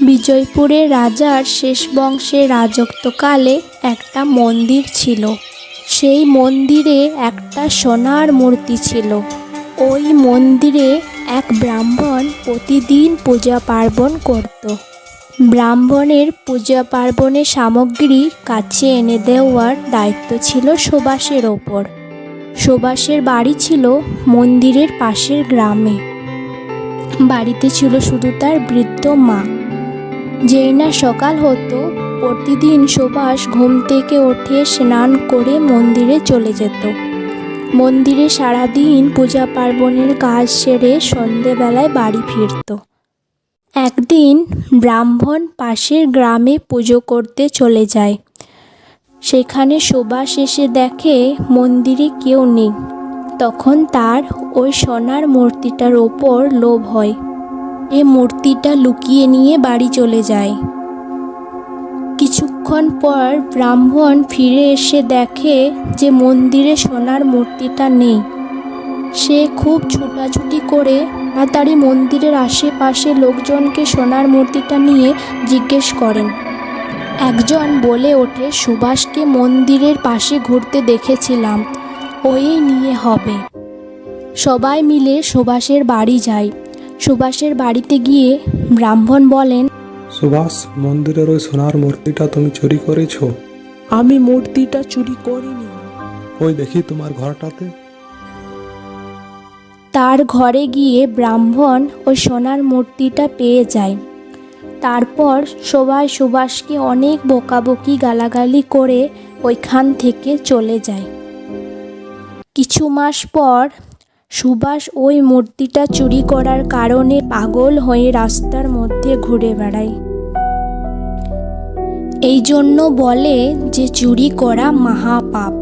বিজয়পুরের রাজার শেষ বংশে রাজত্বকালে একটা মন্দির ছিল। সেই মন্দিরে একটা সোনার মূর্তি ছিল। ওই মন্দিরে এক ব্রাহ্মণ প্রতিদিন পূজা পার্বণ করত। ব্রাহ্মণের পূজা পার্বণের সামগ্রী কাছে এনে দেওয়ার দায়িত্ব ছিল সুবাসের ওপর। সুবাসের বাড়ি ছিল মন্দিরের পাশের গ্রামে। বাড়িতে ছিল শুধু তার বৃদ্ধ মা। যেই না সকাল হতো, প্রতিদিন সুভাষ ঘুম থেকে উঠে স্নান করে মন্দিরে চলে যেত। মন্দিরে সারাদিন পূজা পার্বণের কাজ সেরে সন্ধেবেলায় বাড়ি ফিরত। একদিন ব্রাহ্মণ পাশের গ্রামে পুজো করতে চলে যায়। সেখানে সুভাষ এসে দেখে মন্দিরে কেউ নেই। তখন তার ওই সোনার মূর্তিটার ওপর লোভ হয়। এ মূর্তিটা লুকিয়ে নিয়ে বাড়ি চলে যায়। কিছুক্ষণ পর ব্রাহ্মণ ফিরে এসে দেখে যে মন্দিরে সোনার মূর্তিটা নেই। সে খুব ছুটাছুটি করে তাড়াতাড়ি মন্দিরের আশেপাশে লোকজনকে সোনার মূর্তিটা নিয়ে জিজ্ঞেস করেন। একজন বলে ওঠে, সুভাষকে মন্দিরের পাশে ঘুরতে দেখেছিলাম, ওই নিয়ে হবে। সবাই মিলে সুভাষের বাড়ি যায়। সুভাষের বাড়িতে গিয়ে ব্রাহ্মণ বলেন সুভাষ মন্দিরের ওই সোনার মূর্তিটা তুমি চুরি করেছ? আমি মূর্তিটা চুরি করিনি। ওই দেখি তোমার ঘরটাতে। তার ঘরে গিয়ে ব্রাহ্মণ ওই সোনার মূর্তিটা পেয়ে যায়। তারপর সবাই সুভাষকে অনেক বকাবকি গালাগালি করে ওইখান থেকে চলে যায়। কিছু মাস পর সুভাষ ওই মূর্তিটা চুরি করার কারণে পাগল হয়ে রাস্তার মধ্যে ঘুরে বেড়ায়। এই জন্য বলে যে চুরি করা মহাপাপ।